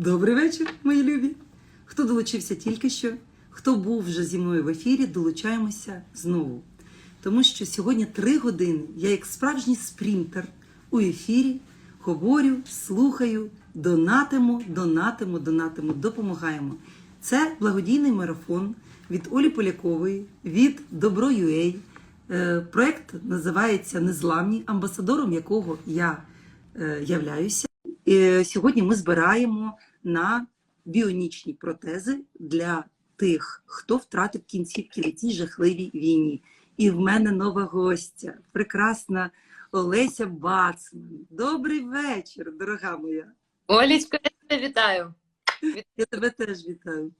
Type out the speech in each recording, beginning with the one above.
Добрий вечір, мої любі. Хто долучився тільки що, хто був вже зі мною в ефірі, долучаємося знову. Тому що сьогодні три години я, як справжній спринтер, у ефірі говорю, слухаю, донатимо, донатимо, донатимо, допомагаємо. Це благодійний марафон від Олі Полякової, від Добро.UA. Е, Проект називається Незламні, амбасадором якого я е, являюся. Сьогодні ми збираємо на біонічні протези для тих, хто втратив кінцівки в цій жахливій війні. І в мене нова гостя, прекрасна Олеся Бацман. Добрий вечір, дорога моя. Олічка, я тебе вітаю. Я тебе теж вітаю.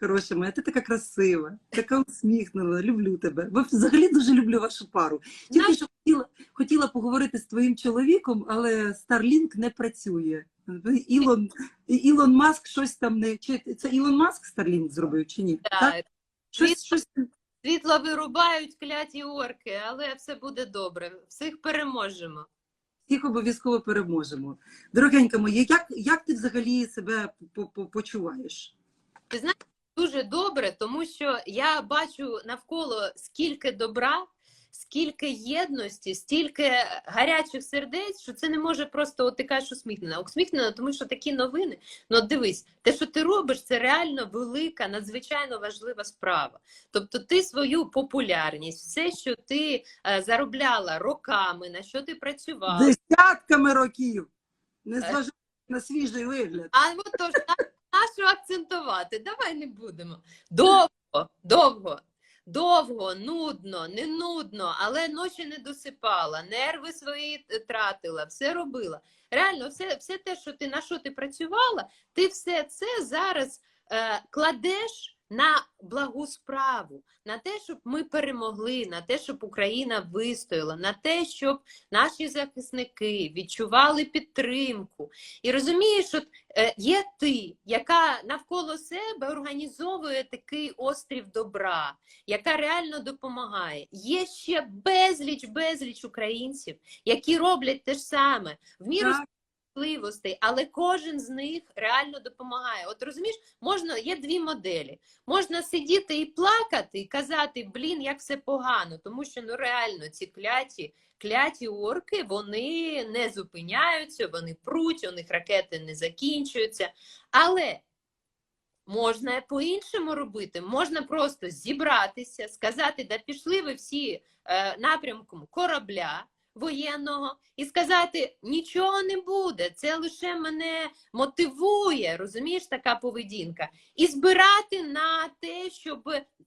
Хороша моя, ти така красива, така усміхнена, люблю тебе. Взагалі дуже люблю вашу пару. Тільки що хотіла, хотіла поговорити з твоїм чоловіком, але Starlink не працює. Ілон, Ілон Маск щось там не. Чи це Ілон Маск Starlink зробив чи ні? Так. Щось, щось Світло вирубають кляті орки, але все буде добре. Всіх переможемо. всіх обов'язково переможемо. Дорогенька моя, як, як ти взагалі себе по- по- почуваєш? Ти знаєш, дуже добре, тому що я бачу навколо скільки добра, скільки єдності, стільки гарячих сердець, що це не може просто от ти кажеш усміхнена. Усміхнена, тому що такі новини. Ну от дивись, те, що ти робиш, це реально велика, надзвичайно важлива справа. Тобто, ти свою популярність, все, що ти е, заробляла роками, на що ти працювала. Десятками років, незважаючи на свіжий вигляд. А от тож на, на що акцентувати? Давай не будемо. Довго, довго, довго, нудно, не нудно, але ночі не досипала, нерви свої тратила, все робила. Реально, все, все те, що ти на що ти працювала, ти все це зараз е, кладеш на благу справу, на те, щоб ми перемогли, на те, щоб Україна вистояла, на те, щоб наші захисники відчували підтримку. І розумієш, от е, є ти, яка навколо себе організовує такий острів добра, яка реально допомагає. Є ще безліч, безліч українців, які роблять те ж саме в міру Так. Можливостей, але кожен з них реально допомагає. От розумієш, можна є дві моделі. Можна сидіти і плакати, і казати, блін, як все погано, тому що ну реально ці кляті. Кляті орки вони не зупиняються, вони пруть, у них ракети не закінчуються. Але можна по-іншому робити. Можна просто зібратися, сказати, да пішли ви всі е, напрямком корабля воєнного і сказати, нічого не буде, це лише мене мотивує, розумієш, така поведінка. І збирати на те, щоб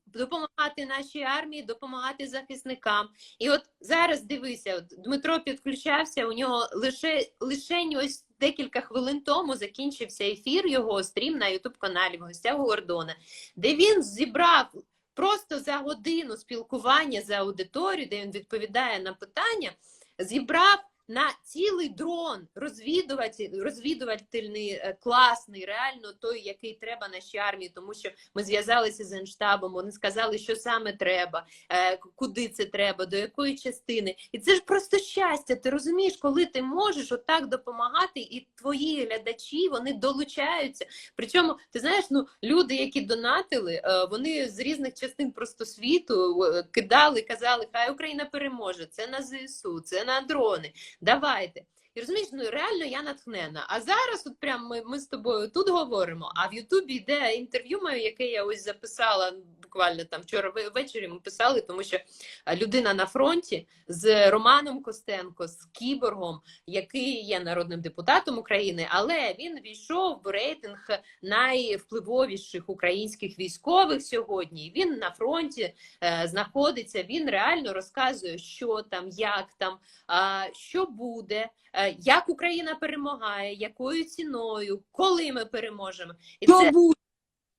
допомагати нашій армії, допомагати захисникам. І от зараз дивися, от Дмитро підключався, у нього лише лише ось декілька хвилин тому закінчився ефір, його стрім на Ютуб-каналі в гостях Гордона, де він зібрав просто за годину спілкування за аудиторію, де він відповідає на питання, зібрав на цілий дрон розвідуватель, розвідувальний е, класний, реально той, який треба нашій армії, тому що ми зв'язалися з генштабом, вони сказали, що саме треба, е, куди це треба, до якої частини. І це ж просто щастя. Ти розумієш, коли ти можеш отак допомагати, і твої глядачі вони долучаються. Причому ти знаєш, ну люди, які донатили, е, вони з різних частин просто світу кидали, казали, хай Україна переможе. Це на ЗСУ, це на дрони. Давайте. І розумієш, ну реально я натхнена. А зараз, от прям ми, ми з тобою тут говоримо, а в Ютубі йде інтерв'ю моє, яке я ось записала буквально там вчора ввечері. Ми писали, тому що е, людина на фронті з Романом Костенко, з Кіборгом, який є народним депутатом України, але він війшов в рейтинг найвпливовіших українських військових сьогодні. Він на фронті е, знаходиться. Він реально розказує, що там, як там, а, що буде, е, як Україна перемагає, якою ціною, коли ми переможемо. І Що це буде?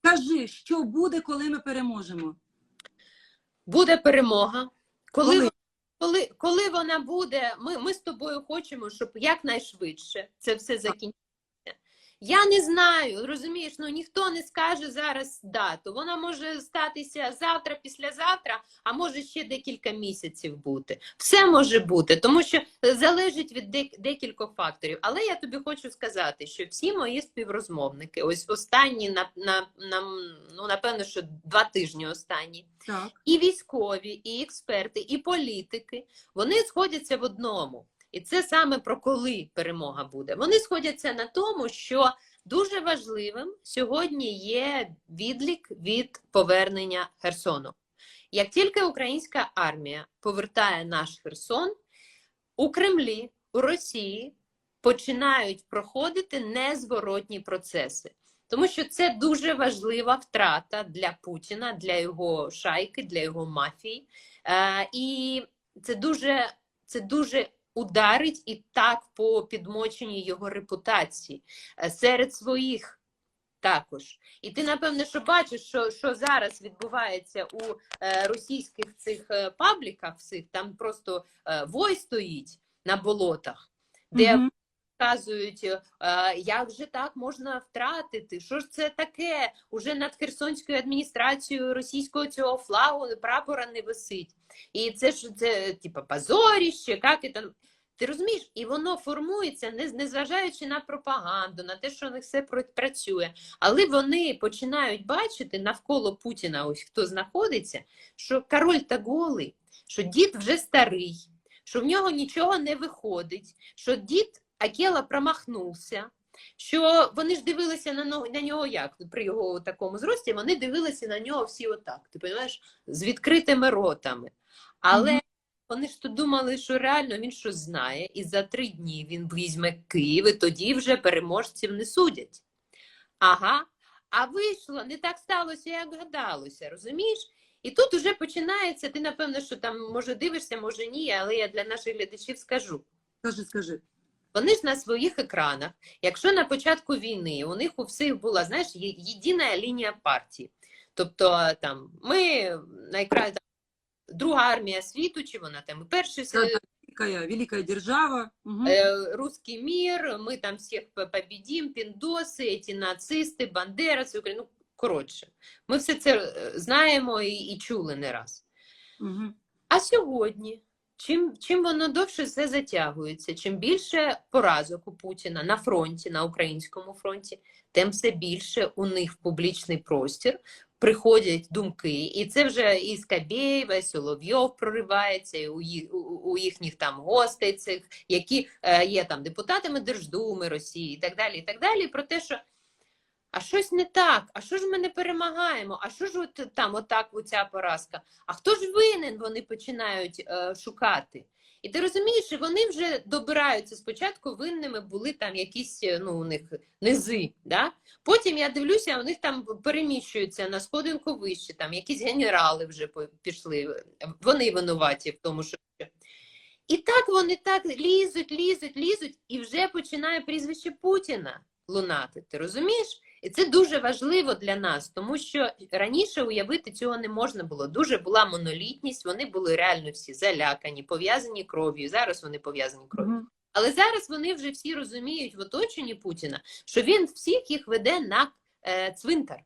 Кажи, що буде, коли ми переможемо? буде перемога. Коли, Коли? коли, коли вона буде, ми, ми з тобою хочемо, щоб якнайшвидше це все закінчилося. Я не знаю, розумієш, ну ніхто не скаже зараз дату. Вона може статися завтра, післязавтра, а може ще декілька місяців бути. Все може бути, тому що е, залежить від декількох факторів. Але я тобі хочу сказати, що всі мої співрозмовники, ось останні на, на, на ну напевно, що два тижні останні, Так. і військові, і експерти, і політики, вони сходяться в одному. І це саме про коли перемога буде. Вони сходяться на тому, що дуже важливим сьогодні є відлік від повернення Херсону. Як тільки українська армія повертає наш Херсон, у Кремлі, у Росії починають проходити незворотні процеси. Тому що це дуже важлива втрата для Путіна, для його шайки, для його мафії. Е, і це дуже, це дуже ударить і так по підмоченні його репутації е, серед своїх також. І ти, напевне, що бачиш, що, що зараз відбувається у е, російських цих е, пабліках, всіх, там просто е, вой стоїть на болотах, де Мгм. Показують, е, як же так можна втратити? Що ж це таке? Уже над Херсонською адміністрацією російського цього флагу прапора не висить. І це ж це типа позоріще, як і там. Ти розумієш, і воно формується, незважаючи на пропаганду, на те, що у них все пр- працює. Але вони починають бачити навколо Путіна, ось хто знаходиться, що король та голий, що дід вже старий, що в нього нічого не виходить, що дід Акела промахнувся. Що вони ж дивилися на на нього як при його такому зрості, вони дивилися на нього всі отак, ти розумієш, з відкритими ротами. Але Мгм. вони ж то думали, що реально він щось знає, і за три дні він візьме Київ, і тоді вже переможців не судять. Ага, а вийшло, не так сталося, як гадалося, розумієш? І тут уже починається, ти напевно, що там може дивишся, може ні, але я для наших глядачів скажу. Скажи, скажи. Вони ж на своїх екранах, якщо на початку війни у них у всіх була, знаєш, єдина лінія партії. Тобто там ми на екрані друга армія світу, чи вона там і перший с- Великая, великая держава. Мгм. е, русський мір, ми там всіх побідім, піндоси, ці нацисти, Україна. Ну, коротше, ми все це е, знаємо і, і чули не раз. Мгм. А сьогодні, чим, чим воно довше все затягується, чим більше поразок у Путіна на фронті, на українському фронті, тим все більше у них в публічний простір приходять думки. І це вже і Скабєєва, і Соловйов проривається, і у, їх, у, їхніх там гостей цих, які е, є там депутатами Держдуми Росії і так далі, і так далі, про те, що а щось не так, а що ж ми не перемагаємо? А що ж от там отак оця поразка? А хто ж винен? Вони починають е, шукати. І ти розумієш, і вони вже добираються спочатку винними були там якісь е, ну, у них низи. Да? Потім я дивлюся, у них там переміщуються на сходинку вище, там якісь генерали вже пішли. Вони винуваті в тому, що. І так вони так лізуть, лізуть, лізуть, і вже починає прізвище Путіна лунати. Ти розумієш? І це дуже важливо для нас, тому що раніше уявити цього не можна було. Дуже була монолітність, вони були реально всі залякані, пов'язані кров'ю. Зараз вони пов'язані кров'ю. Але зараз вони вже всі розуміють в оточенні Путіна, що він всіх їх веде на е, цвинтар.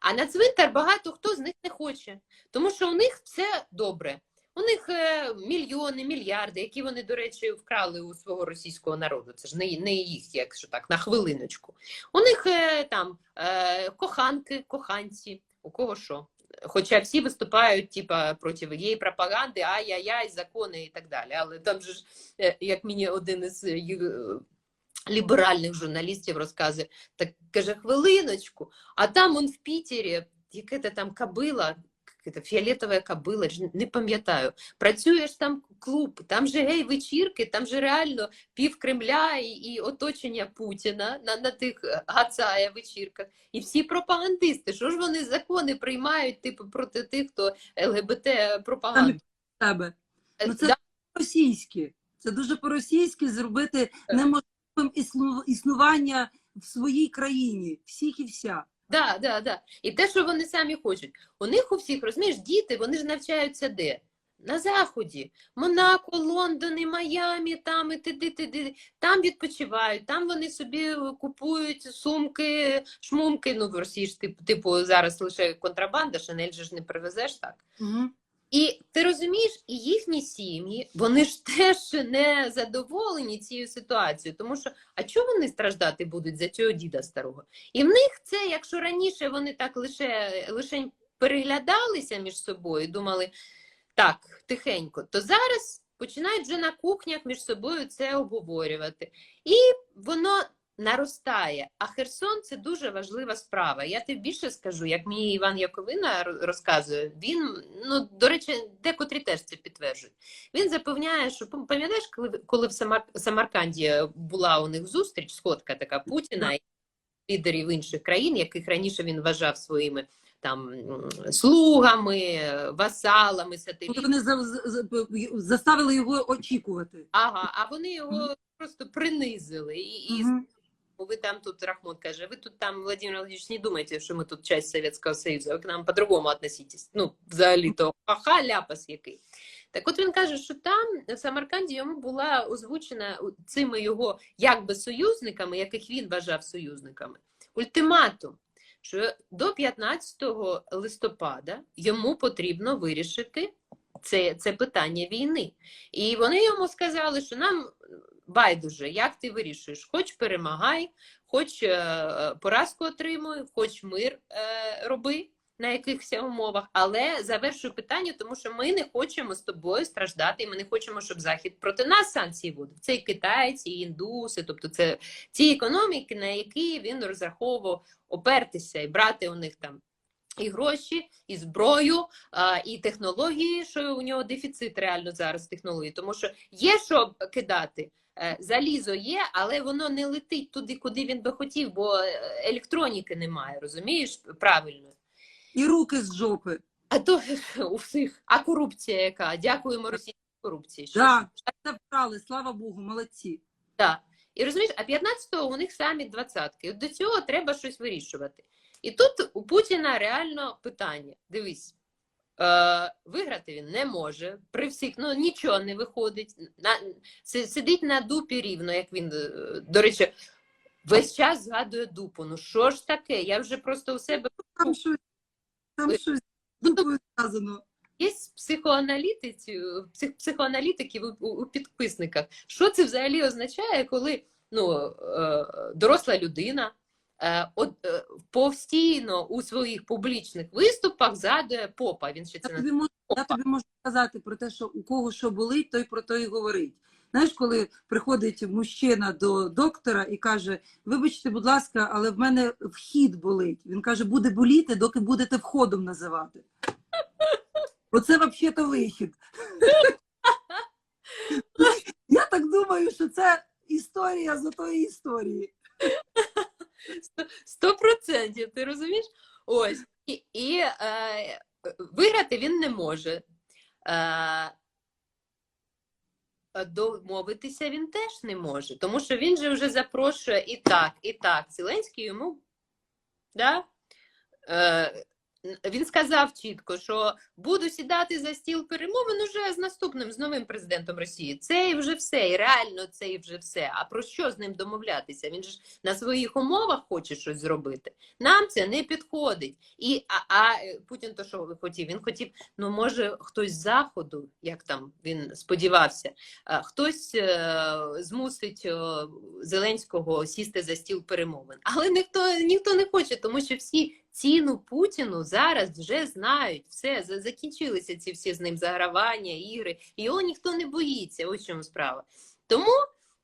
А на цвинтар багато хто з них не хоче, тому що у них все добре. У них е, мільйони, мільярди, які вони, до речі, вкрали у свого російського народу. Це ж не, не їх, якщо так, на хвилиночку. У них е, там е, коханки, коханці, у кого що. Хоча всі виступають типа проти її пропаганди, ай-яй-яй, закони і так далі. Але там же ж, як мені один із ліберальних журналістів розказує, так каже, хвилиночку, а там он в Пітері, яке то там кабила, яке фіолетова кабила, ж не пам'ятаю. Працюєш там клуб, там же гей вечірки, там же реально пів Кремля і, і оточення Путіна на, на тих е, гацая вечірках. І всі пропагандисти. Що ж вони закони приймають типу проти тих, хто ЛГБТ пропаганду? Тебе. Ну, це Да, Російське. Це дуже по-російськи зробити неможливим існу- існування в своїй країні. Всіх і вся. Да, да, да. І те, що вони самі хочуть. У них у всіх, розумієш, діти, вони ж навчаються де? на заході. Монако, Лондон і Майамі, там і ти, ти, Там відпочивають, там вони собі купують сумки, шмумки. Ну, в Росії ж типу зараз лише контрабанда, Шанель же ж не привезеш так. Угу. І ти розумієш, і їхні сім'ї, вони ж теж не задоволені цією ситуацією, тому що а чого вони страждати будуть за цього діда старого? І в них це, якщо раніше вони так лише, лише переглядалися між собою, думали так, тихенько, то зараз починають вже на кухнях між собою це обговорювати. І воно наростає. А Херсон це дуже важлива справа. Я тобі більше скажу, як мені Іван Яковина розказує, він, ну, до речі, декотрі теж це підтверджують. Він запевняє, що пам- пам'ятаєш, коли, коли в Самар... Самарканді була у них зустріч, сходка така Путіна і лідерів інших країн, яких раніше він вважав своїми там слугами, васалами, Тобто сателітами. вони за, за- за- заставили його очікувати. Ага, а вони його просто принизили. І, і Мгм. вы там тут, Рахмон каже, вы тут там, Владимир Владимирович, не думайте, что мы тут часть Советского Союзу, ви к нам по-другому относитесь. Ну, взагалі-то, ха-ха, ляпас який. Так от він каже, що там, в Самарканді, йому була озвучена цими його якби союзниками, яких він вважав союзниками, ультиматум, що до 15 листопада йому потрібно вирішити це, це питання війни. І вони йому сказали, що нам байдуже, як ти вирішуєш, хоч перемагай, хоч е, поразку отримуй, хоч мир е, роби на якихось умовах, але завершуй питання, тому що ми не хочемо з тобою страждати, і ми не хочемо, щоб Захід проти нас санкції вводив. Це і китайці, і індуси, тобто це ті економіки, на які він розраховував опертися і брати у них там. І гроші, і зброю, і технології, що у нього дефіцит реально зараз технологій, тому що є що кидати. Е, Залізо є, але воно не летить туди, куди він би хотів, бо е, електроніки немає, розумієш правильно. І руки з жопи. А то у всіх. А корупція яка? Дякуємо російській корупції. Так, це вкрали, слава Богу, молодці. Так. І розумієш, а 15-го у них саміт двадцятки. До цього треба щось вирішувати. І тут у Путіна реально питання: дивись, е, виграти він не може. При всіх ну нічого не виходить. На, сидить на дупі рівно, як він, е, до речі, весь час згадує дупу. Ну що ж таке? Я вже просто у себе Там щось, там щось дупою сказано. Є психоаналітиці, псих, психоаналітиків у, у, у підписниках. Що це взагалі означає, коли ну, е, доросла людина постійно у своїх публічних виступах згадує попа. Він ще Я це тобі, можу, я тобі можу сказати про те, що у кого що болить, той про то і говорить. Знаєш, коли приходить мужчина до доктора і каже: Вибачте, будь ласка, але в мене вхід болить. Він каже, буде боліти, доки будете входом називати. Оце взагалі-то вихід. Я так думаю, що це історія з отої історії. Сто процентів, ти розумієш? Ось. І, і е, виграти він не може. Е, домовитися він теж не може, тому що він же вже запрошує і так, і так. Зеленський йому да, е, він сказав чітко, що буду сідати за стіл перемовин уже з наступним, з новим президентом Росії. Це і вже все, і реально це і вже все. А про що з ним домовлятися? Він ж на своїх умовах хоче щось зробити. Нам це не підходить. І а, а е, Путін то що хотів? Він хотів, ну може, хтось з заходу, як там він сподівався, хтось е, змусить е, Зеленського сісти за стіл перемовин. Але ніхто ніхто не хоче, тому що всі ціну Путіну зараз вже знають. Все закінчилися ці всі з ним загравання, ігри, його ніхто не боїться. Ось чому справа. Тому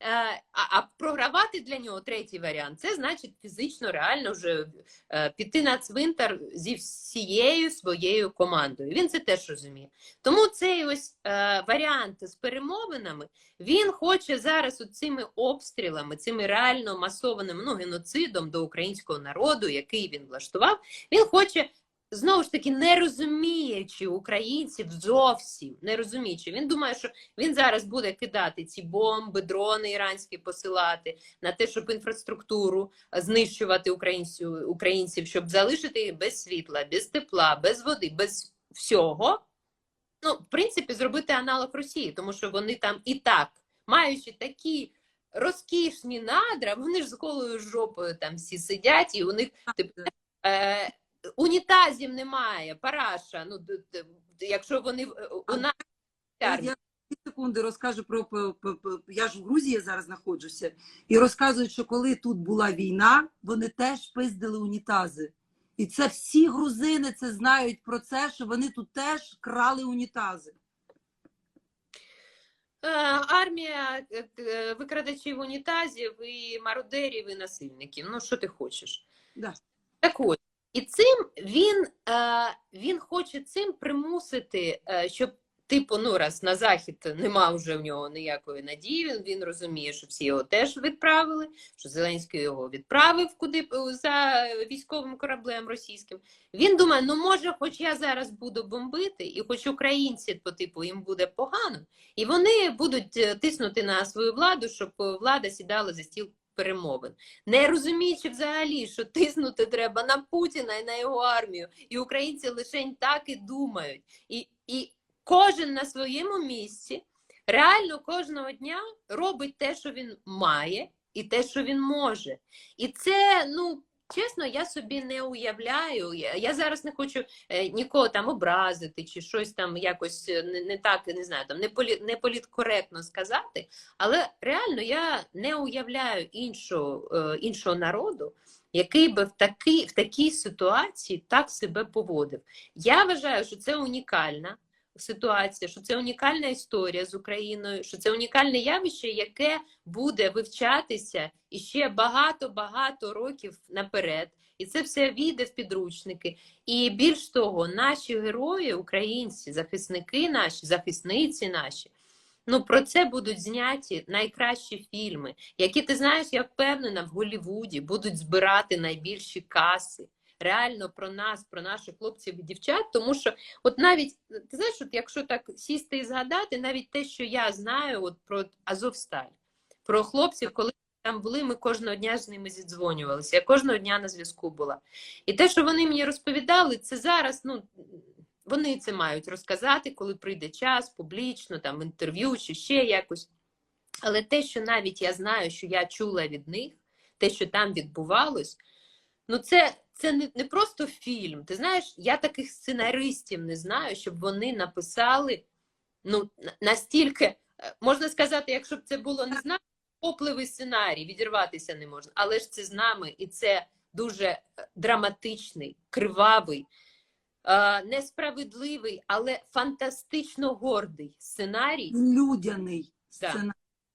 а, а програвати для нього третій варіант це значить фізично реально вже е, піти на цвинтар зі всією своєю командою. Він це теж розуміє. Тому цей ось е, варіант з перемовинами він хоче зараз цими обстрілами, цими реально масованим ну, геноцидом до українського народу, який він влаштував, він хоче. Знову ж таки, не розуміючи українців зовсім не розуміючи, він думає, що він зараз буде кидати ці бомби, дрони іранські посилати на те, щоб інфраструктуру е, знищувати українців, українців, щоб залишити їх без світла, без тепла, без води, без всього. ну, в принципі, зробити аналог Росії, тому що вони там і так, маючи такі розкішні надра, вони ж з голою жопою там всі сидять, і у них типу, е, унітазів немає, параша. Ну, якщо вони у нас Я секунди розкажу про я ж в Грузії зараз знаходжуся, і розказують, що коли тут була війна, вони теж пиздили унітази. І це всі грузини це знають про це, що вони тут теж крали унітази. Е, Армія е, е, викрадачів унітазів і мародерів і насильників. Ну, що ти хочеш? Да. Так ось. І цим він, е, він хоче цим примусити, е, щоб, типу, ну раз на захід нема вже в нього ніякої надії. Він, він розуміє, що всі його теж відправили, що Зеленський його відправив куди за військовим кораблем російським. Він думає, ну може, хоч я зараз буду бомбити, і хоч українці, по типу, їм буде погано, і вони будуть е, тиснути на свою владу, щоб е, влада сідала за стіл перемовин, не розуміючи взагалі, що тиснути треба на Путіна і на його армію, і українці лише так і думають. І, і кожен на своєму місці реально кожного дня робить те, що він має, і те, що він може. І це, ну. Чесно, я собі не уявляю. Я, зараз не хочу е, нікого там образити чи щось там якось е, не, не так, не знаю, там не, полі, не політкоректно сказати. Але реально я не уявляю іншого, е, іншого народу, який би в такій, в такій ситуації так себе поводив. Я вважаю, що це унікальна ситуація, що це унікальна історія з Україною, що це унікальне явище, яке буде вивчатися іще багато-багато років наперед. І це все війде в підручники. І більш того, наші герої, українці, захисники наші, захисниці наші, ну про це будуть зняті найкращі фільми, які ти знаєш, я впевнена, в Голлівуді будуть збирати найбільші каси. Реально про нас, про наших хлопців і дівчат, тому що, от навіть ти знаєш, от якщо так сісти і згадати, навіть те, що я знаю, от про Азовсталь, про хлопців, коли там були, ми кожного дня з ними зідзвонювалися. Я кожного дня на зв'язку була. І те, що вони мені розповідали, це зараз, ну вони це мають розказати, коли прийде час, публічно, там інтерв'ю чи ще якось. Але те, що навіть я знаю, що я чула від них, те, що там відбувалось, ну це, це не, не просто фільм. Ти знаєш, я таких сценаристів не знаю, щоб вони написали ну, настільки, е, можна сказати, якщо б це було не знаю, попливий сценарій, відірватися не можна. Але ж це з нами, і це дуже е, драматичний, кривавий, е, несправедливий, але фантастично гордий сценарій. Людяний Да. сценарій.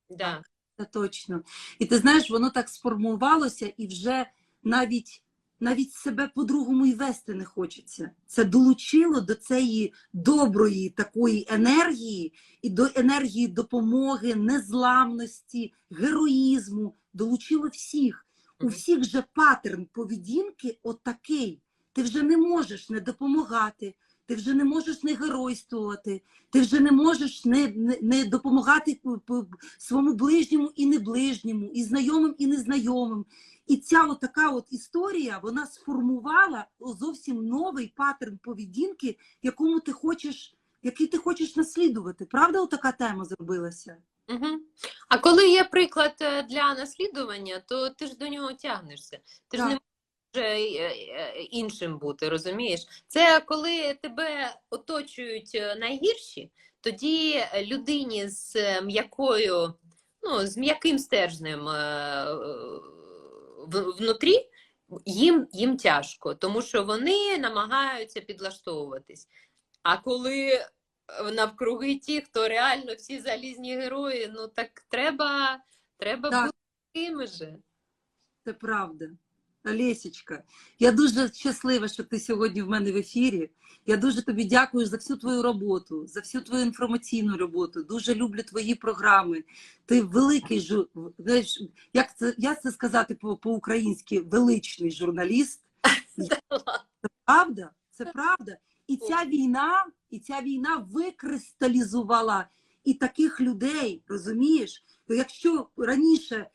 Да. Це точно. І ти знаєш, воно так сформувалося, і вже навіть навіть себе по-другому і вести не хочеться. Це долучило до цієї доброї такої енергії і до енергії допомоги, незламності, героїзму. Долучило всіх. У всіх же паттерн поведінки отакий. Ти вже не можеш не допомагати, ти вже не можеш не геройствувати, ти вже не можеш не, не, не допомагати своєму ближньому і неближньому, і знайомим, і незнайомим. І ця от така от історія вона сформувала зовсім новий паттерн поведінки, якому ти хочеш, який ти хочеш наслідувати. Правда, от така тема зробилася? Угу. А коли є приклад е, для наслідування, то ти ж до нього тягнешся. Ти ж не іншим бути, розумієш? Це коли тебе оточують е, найгірші, тоді людині з е, м'якою, ну, з м'яким стержнем е, е, внутрі, їм, їм тяжко, тому що вони намагаються підлаштовуватись. А коли е, навкруги ті, хто реально всі залізні герої, ну так треба, треба Так. бути такими же. Це правда. Олесечка, я дуже щаслива, що ти сьогодні в мене в ефірі. Я дуже тобі дякую за всю твою роботу, за всю твою інформаційну роботу. Дуже люблю твої програми. Ти великий жу... знаєш, як це як це сказати по- по-українськи? Величний журналіст. Це правда, це правда. І ця війна, і ця війна викристалізувала і таких людей, розумієш? То якщо раніше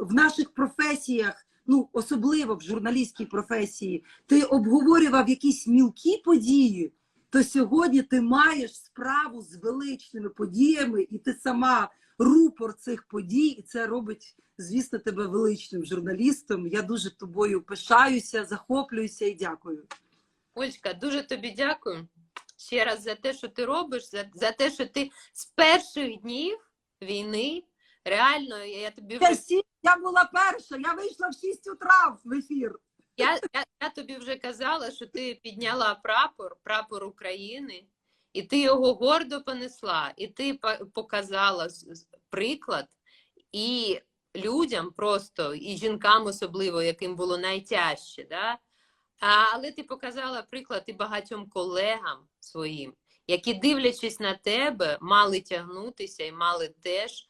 в наших професіях, ну особливо в журналістській професії, ти обговорював якісь мілкі події, то сьогодні ти маєш справу з величними подіями, і ти сама рупор цих подій, і це робить, звісно, тебе величним журналістом. Я дуже тобою пишаюся, захоплююся і дякую. Олька, дуже тобі дякую ще раз за те, що ти робиш, за, за те, що ти з перших днів війни реально я тобі вже Я, була перша, я вийшла в 6 утра в ефір. Я, я, я тобі вже казала, що ти підняла прапор, прапор України, і ти його гордо понесла, і ти показала приклад і людям просто, і жінкам особливо, яким було найтяжче. Да? Але ти показала приклад і багатьом колегам своїм, які, дивлячись на тебе, мали тягнутися і мали теж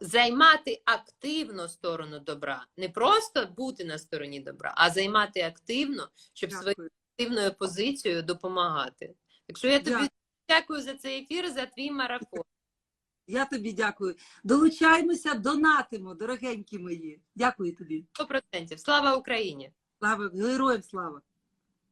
займати активно сторону добра, не просто бути на стороні добра, а займати активно, щоб своєю активною позицією допомагати. Так що я тобі Дякую. дякую за цей ефір, за твій марафон. Я тобі дякую. Долучаємося, донатимо, дорогенькі мої. Дякую тобі. 100%. Слава Україні! Слава героям слава!